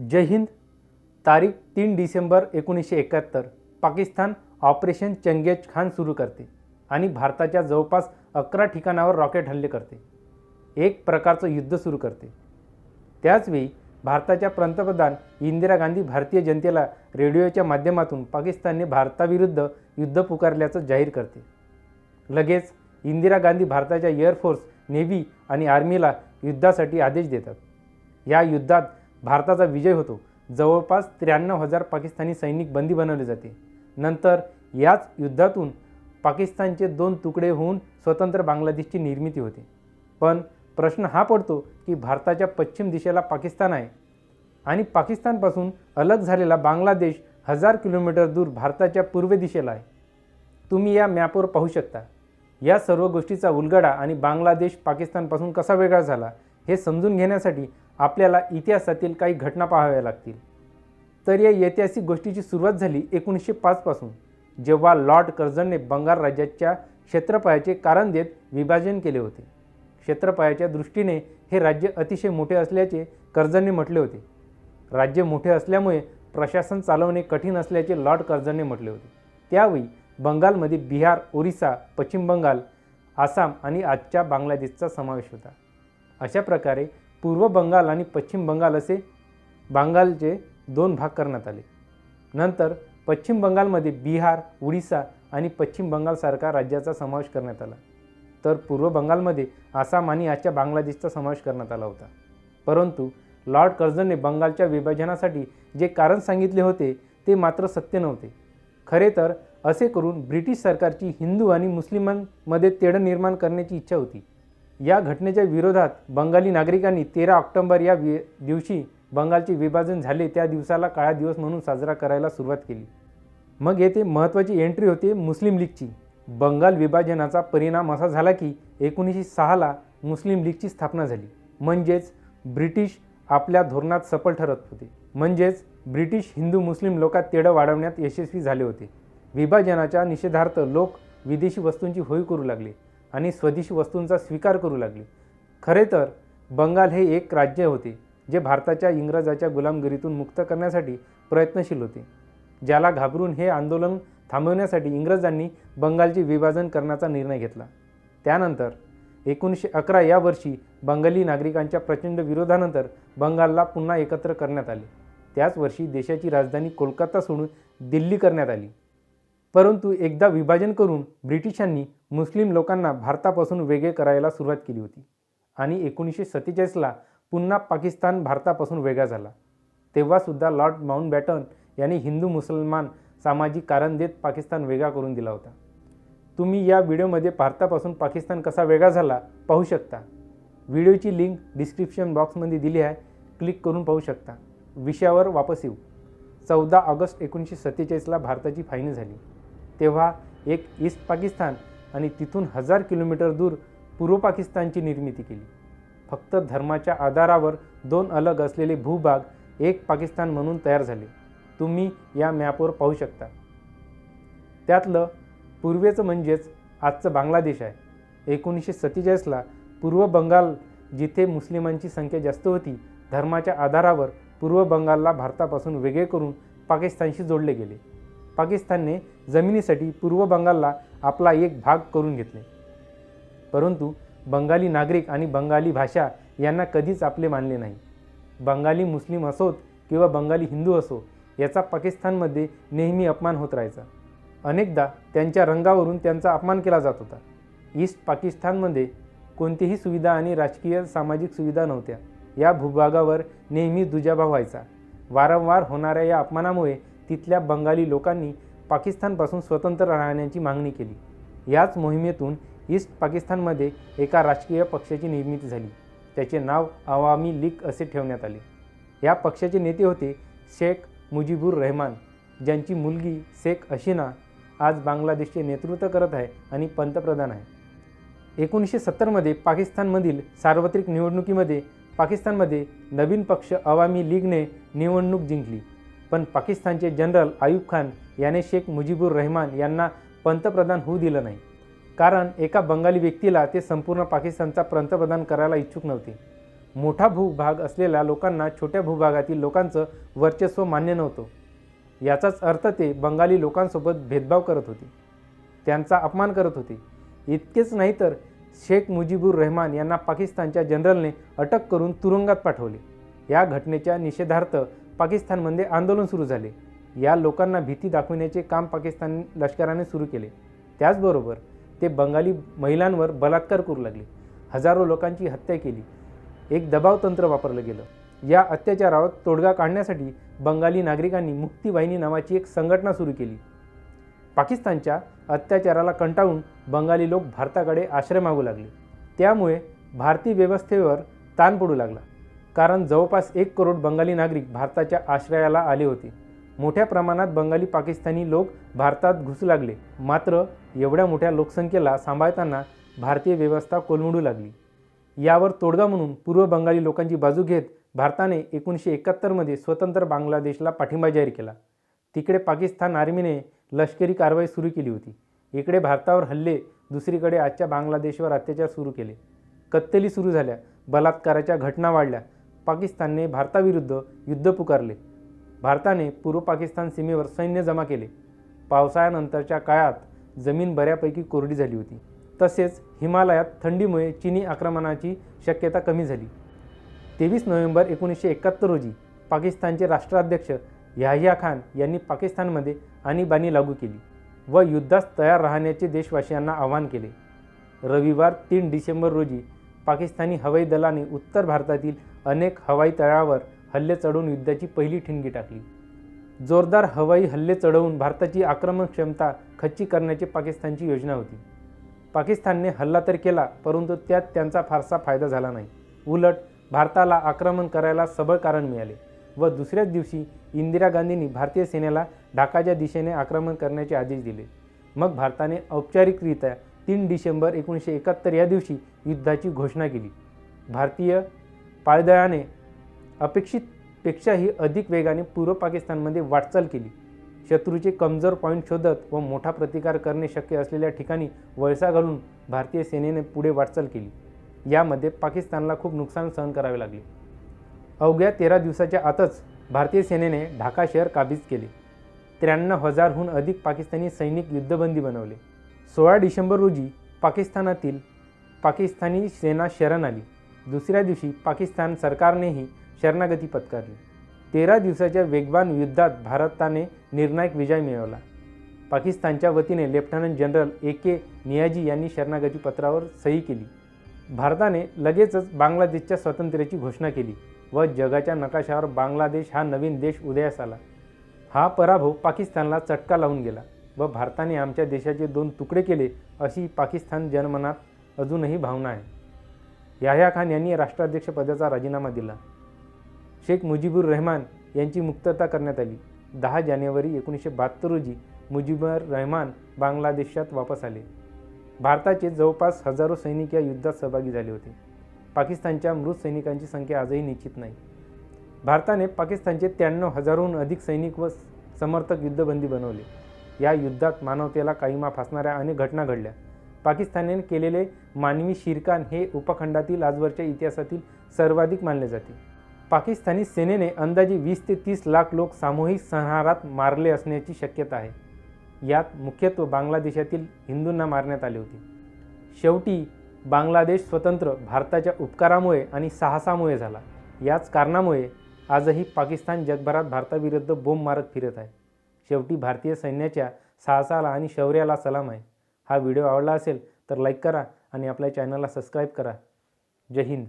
जय हिंद। तारीख तीन डिसेंबर एकोणीसशे एकाहत्तर. पाकिस्तान ऑपरेशन चंगेज खान सुरू करते आणि भारताच्या जवळपास अकरा ठिकाणावर रॉकेट हल्ले करते. एक प्रकारचं युद्ध सुरू करते. त्याचवेळी भारताच्या पंतप्रधान इंदिरा गांधी भारतीय जनतेला रेडिओच्या माध्यमातून पाकिस्तानने भारताविरुद्ध युद्ध पुकारल्याचं जाहीर करते. लगेच इंदिरा गांधी भारताच्या एअरफोर्स नेव्ही आणि आर्मीला युद्धासाठी आदेश देतात. या युद्धात भारताचा विजय होतो. जवळपास त्र्याण्णव हजार पाकिस्तानी सैनिक बंदी बनवले जाते. नंतर याच युद्धातून पाकिस्तानचे दोन तुकडे होऊन स्वतंत्र बांगलादेशची निर्मिती होते. पण प्रश्न हा पडतो की भारताच्या पश्चिम दिशेला पाकिस्तान आहे आणि पाकिस्तानपासून अलग झालेला बांगलादेश हजार किलोमीटर दूर भारताच्या पूर्व दिशेला आहे. तुम्ही या मॅपवर पाहू शकता. या सर्व गोष्टीचा उलगडा आणि बांगलादेश पाकिस्तानपासून कसा वेगळा झाला हे समजून घेण्यासाठी आपल्याला इतिहासातील काही घटना पाहाव्या लागतील. तर या ऐतिहासिक गोष्टीची सुरुवात झाली एकोणीसशे पाचपासून जेव्हा लॉर्ड कर्झनने बंगाल राज्याच्या क्षेत्रफळाचे कारण देत विभाजन केले होते. क्षेत्रफळाच्या दृष्टीने हे राज्य अतिशय मोठे असल्याचे कर्जनने म्हटले होते. राज्य मोठे असल्यामुळे प्रशासन चालवणे कठीण असल्याचे लॉर्ड कर्जनने म्हटले होते. त्यावेळी बंगालमध्ये बिहार ओरिसा पश्चिम बंगाल आसाम आणि आजच्या बांगलादेशचा समावेश होता. अशा प्रकारे पूर्व बंगाल आणि पश्चिम बंगाल असे बंगालचे दोन भाग करण्यात आले. नंतर पश्चिम बंगालमध्ये बिहार उडीसा आणि पश्चिम बंगालसारख्या राज्याचा समावेश करण्यात आला. तर पूर्व बंगालमध्ये आसाम आणि आजच्या बांगलादेशचा समावेश करण्यात आला होता. परंतु लॉर्ड कर्झनने बंगालच्या विभाजनासाठी जे कारण सांगितले होते ते मात्र सत्य नव्हते. खरे तर असे करून ब्रिटिश सरकारची हिंदू आणि मुस्लिमांमध्ये तेढ निर्माण करण्याची इच्छा होती. या घटनेच्या विरोधात बंगाली नागरिकांनी तेरा ऑक्टोंबर या वि दिवशी बंगालचे विभाजन झाले त्या दिवसाला काळा दिवस म्हणून साजरा करायला सुरुवात केली. मग येथे महत्त्वाची एंट्री होते मुस्लिम लीगची. बंगाल विभाजनाचा परिणाम असा झाला की एकोणीसशे सहाला मुस्लिम लीगची स्थापना झाली. म्हणजेच ब्रिटिश आपल्या धोरणात सफल ठरत होते. म्हणजेच ब्रिटिश हिंदू मुस्लिम लोकात तेढं वाढवण्यात यशस्वी झाले होते. विभाजनाच्या निषेधार्थ लोक विदेशी वस्तूंची होय करू लागले. आणि स्वदेशी वस्तूंचा स्वीकार करू लागले. खरे तर बंगाल हे एक राज्य होते जे भारताच्या इंग्रजाच्या गुलामगिरीतून मुक्त करण्यासाठी प्रयत्नशील होते. ज्याला घाबरून हे आंदोलन थांबवण्यासाठी इंग्रजांनी बंगालचे विभाजन करण्याचा निर्णय घेतला. त्यानंतर एकोणीसशे अकरा या वर्षी बंगाली नागरिकांच्या प्रचंड विरोधानंतर बंगालला पुन्हा एकत्र करण्यात आले. त्याच वर्षी देशाची राजधानी कोलकाता सोडून दिल्ली करण्यात आली. परंतु एकदा विभाजन करून ब्रिटिशांनी मुस्लिम लोकांना भारतापासून वेगळे करायला सुरुवात केली होती. आणि एकोणीसशे सत्तेचाळीसला पुन्हा पाकिस्तान भारतापासून वेगळा झाला. तेव्हासुद्धा लॉर्ड माउंटबॅटन यांनी हिंदू मुसलमान सामाजिक कारण देत पाकिस्तान वेगळा करून दिला होता. तुम्ही या व्हिडिओमध्ये भारतापासून पाकिस्तान कसा वेगळा झाला पाहू शकता. व्हिडिओची लिंक डिस्क्रिप्शन बॉक्समध्ये दिली आहे. क्लिक करून पाहू शकता. विषयावर वापस येऊ. चौदा ऑगस्ट एकोणीसशे सत्तेचाळीसला भारताची फायनल झाली. तेव्हा एक ईस्ट पाकिस्तान आणि तिथून हजार किलोमीटर दूर पूर्व पाकिस्तानची निर्मिती केली. फक्त धर्माच्या आधारावर दोन अलग असलेले भूभाग एक पाकिस्तान म्हणून तयार झाले. तुम्ही या मॅपवर पाहू शकता. त्यातलं पूर्वेचं म्हणजेच आजचं बांगलादेश आहे. एकोणीसशे सत्तेचाळीसला पूर्व बंगाल जिथे मुस्लिमांची संख्या जास्त होती धर्माच्या आधारावर पूर्व बंगालला भारतापासून वेगळे करून पाकिस्तानशी जोडले गेले. पाकिस्तानने जमिनीसाठी पूर्व बंगालला आपला एक भाग करून घेतले. परंतु बंगाली नागरिक आणि बंगाली भाषा यांना कधीच आपले मानले नाही. बंगाली मुस्लिम असोत किंवा बंगाली हिंदू असो याचा पाकिस्तानमध्ये नेहमी अपमान होत राहायचा. अनेकदा त्यांच्या रंगावरून त्यांचा अपमान केला जात होता. ईस्ट पाकिस्तानमध्ये कोणतीही सुविधा आणि राजकीय सामाजिक सुविधा नव्हत्या. या भूभागावर नेहमी दुजाभाव व्हायचा. वारंवार होणाऱ्या या अपमानामुळे तिथल्या बंगाली लोकांनी पाकिस्तानपासून स्वतंत्र राहण्याची मागणी केली. याच मोहिमेतून ईस्ट पाकिस्तानमध्ये एका राजकीय पक्षाची निर्मिती झाली. त्याचे नाव अवामी लीग असे ठेवण्यात आले. या पक्षाचे नेते होते शेख मुजीबुर रहमान ज्यांची मुलगी शेख अशिना आज बांगलादेशचे नेतृत्व करत आहे आणि पंतप्रधान आहे. एकोणीसशे सत्तरमध्ये पाकिस्तानमधील सार्वत्रिक निवडणुकीमध्ये पाकिस्तानमध्ये नवीन पक्ष अवामी लीगने निवडणूक जिंकली. पण पाकिस्तानचे जनरल आयूब खान याने शेख मुजीबुर रहमान यांना पंतप्रधान होऊ दिलं नाही. कारण एका बंगाली व्यक्तीला ते संपूर्ण पाकिस्तानचा पंतप्रधान करायला इच्छुक नव्हते. मोठा भूभाग असलेल्या लोकांना छोट्या भूभागातील लोकांचं वर्चस्व मान्य नव्हतं. याचाच अर्थ ते बंगाली लोकांसोबत भेदभाव करत होते. त्यांचा अपमान करत होते. इतकेच नाही तर शेख मुजीबुर रहमान यांना पाकिस्तानच्या जनरलने अटक करून तुरुंगात पाठवले. या घटनेच्या निषेधार्थ पाकिस्तानमध्ये आंदोलन सुरू झाले. या लोकांना भीती दाखविण्याचे काम पाकिस्तान लष्कराने सुरू केले. त्याचबरोबर ते बंगाली महिलांवर बलात्कार करू लागले. हजारो लोकांची हत्या केली. एक दबाव तंत्र वापरलं गेलं. या अत्याचारावर तोडगा काढण्यासाठी बंगाली नागरिकांनी मुक्तीवाहिनी नावाची एक संघटना सुरू केली. पाकिस्तानच्या अत्याचाराला कंटाळून बंगाली लोक भारताकडे आश्रय मागू लागले. त्यामुळे भारतीय व्यवस्थेवर ताण पडू लागला. कारण जवळपास एक करोड बंगाली नागरिक भारताच्या आश्रयाला आले होते. मोठ्या प्रमाणात बंगाली पाकिस्तानी लोक भारतात घुसू लागले. मात्र एवढ्या मोठ्या लोकसंख्येला सांभाळताना भारतीय व्यवस्था कोलमडू लागली. यावर तोडगा म्हणून पूर्व बंगाली लोकांची बाजू घेत भारताने एकोणीसशे एकाहत्तरमध्ये स्वतंत्र बांगलादेशला पाठिंबा जाहीर केला. तिकडे पाकिस्तान आर्मीने लष्करी कारवाई सुरू केली होती. इकडे भारतावर हल्ले दुसरीकडे आजच्या बांगलादेशवर अत्याचार सुरू केले. कत्तली सुरू झाल्या. बलात्काराच्या घटना वाढल्या. पाकिस्तानने भारताविरुद्ध युद्ध पुकारले. भारताने पूर्व पाकिस्तान सीमेवर सैन्य जमा केले. पावसाळ्यानंतरच्या काळात जमीन बऱ्यापैकी कोरडी झाली होती. तसेच हिमालयात थंडीमुळे चिनी आक्रमणाची शक्यता कमी झाली. तेवीस नोव्हेंबर एकोणीसशे एकाहत्तर रोजी पाकिस्तानचे राष्ट्राध्यक्ष याहिया खान यांनी पाकिस्तानमध्ये आणीबाणी लागू केली व युद्धास तयार राहण्याचे देशवासियांना आवाहन केले. रविवार तीन डिसेंबर रोजी पाकिस्तानी हवाई दलाने उत्तर भारतातील अनेक हवाई तळावर हल्ले चढवून युद्धाची पहिली ठिणगी टाकली. जोरदार हवाई हल्ले चढवून भारताची आक्रमक क्षमता खच्ची करण्याची पाकिस्तानची योजना होती. पाकिस्तानने हल्ला तर केला परंतु त्यात त्यांचा फारसा फायदा झाला नाही. उलट भारताला आक्रमण करायला सबळ कारण मिळाले व दुसऱ्याच दिवशी इंदिरा गांधींनी भारतीय सेनेला ढाकाच्या दिशेने आक्रमण करण्याचे आदेश दिले. मग भारताने औपचारिकरित्या तीन डिसेंबर एकोणीसशे एकाहत्तर या दिवशी युद्धाची घोषणा केली. भारतीय पायदळाने अपेक्षितपेक्षाही अधिक वेगाने पूर्व पाकिस्तानमध्ये वाटचाल केली. शत्रूचे कमजोर पॉईंट शोधत व मोठा प्रतिकार करणे शक्य असलेल्या ठिकाणी वळसा घालून भारतीय सेनेने पुढे वाटचाल केली. यामध्ये पाकिस्तानला खूप नुकसान सहन करावे लागले. अवघ्या तेरा दिवसाच्या आतच भारतीय सेनेने ढाका शहर काबीज केले. त्र्याण्णव हजारहून अधिक पाकिस्तानी सैनिक युद्धबंदी बनवले. सोळा डिसेंबर रोजी पाकिस्तानातील पाकिस्तानी सेना शरण आली. दुसऱ्या दिवशी पाकिस्तान सरकारनेही शरणागती पत्करली. तेरा दिवसाच्या वेगवान युद्धात भारताने निर्णायक विजय मिळवला. पाकिस्तानच्या वतीने lieutenant general A K Niazi यांनी शरणागती पत्रावर सही केली. भारताने लगेचच बांगलादेशच्या स्वातंत्र्याची घोषणा केली व जगाच्या नकाशावर बांगलादेश हा नवीन देश उदयास आला. हा पराभव पाकिस्तानला चटका लावून गेला. व भारताने आमच्या देशाचे दोन तुकडे केले अशी पाकिस्तान जनमनात अजूनही भावना आहे. याह्या खान यांनी राष्ट्राध्यक्षपदाचा राजीनामा दिला. शेख मुजीबुर रहमान यांची मुक्तता करण्यात आली. दहा जानेवारी एकोणीसशे बहात्तर रोजी मुजीबुर रहमान बांगलादेशात वापस आले. भारताचे जवळपास हजारो सैनिक या युद्धात सहभागी झाले होते. पाकिस्तानच्या मृत सैनिकांची संख्या आजही निश्चित नाही. भारताने पाकिस्तानचे त्र्याण्णव हजारहून अधिक सैनिक व समर्थक युद्धबंदी बनवले. या युद्धात मानवतेला काहीमा फासणाऱ्या अनेक घटना घडल्या. पाकिस्तानने केलेले मानवी शिरकान हे उपखंडातील आजवरच्या इतिहासातील सर्वाधिक मानले जाते. पाकिस्तानी सेनेने अंदाजे वीस ते तीस लाख लोक सामूहिक संहारात मारले असण्याची शक्यता आहे. यात मुख्यत्वे बांगलादेशातील हिंदूंना मारण्यात आले होते. शेवटी बांगलादेश स्वतंत्र भारताच्या उपकारामुळे आणि साहसामुळे झाला. याच कारणामुळे आजही पाकिस्तान जगभरात भारताविरुद्ध बोंब मारत फिरत आहे. शेवटी भारतीय सैन्याच्या साहसाला आणि शौर्याला सलाम आहे. हा व्हिडिओ आवडला असेल तर लाईक करा आणि आपल्या चॅनलला सबस्क्राईब करा. जय हिंद.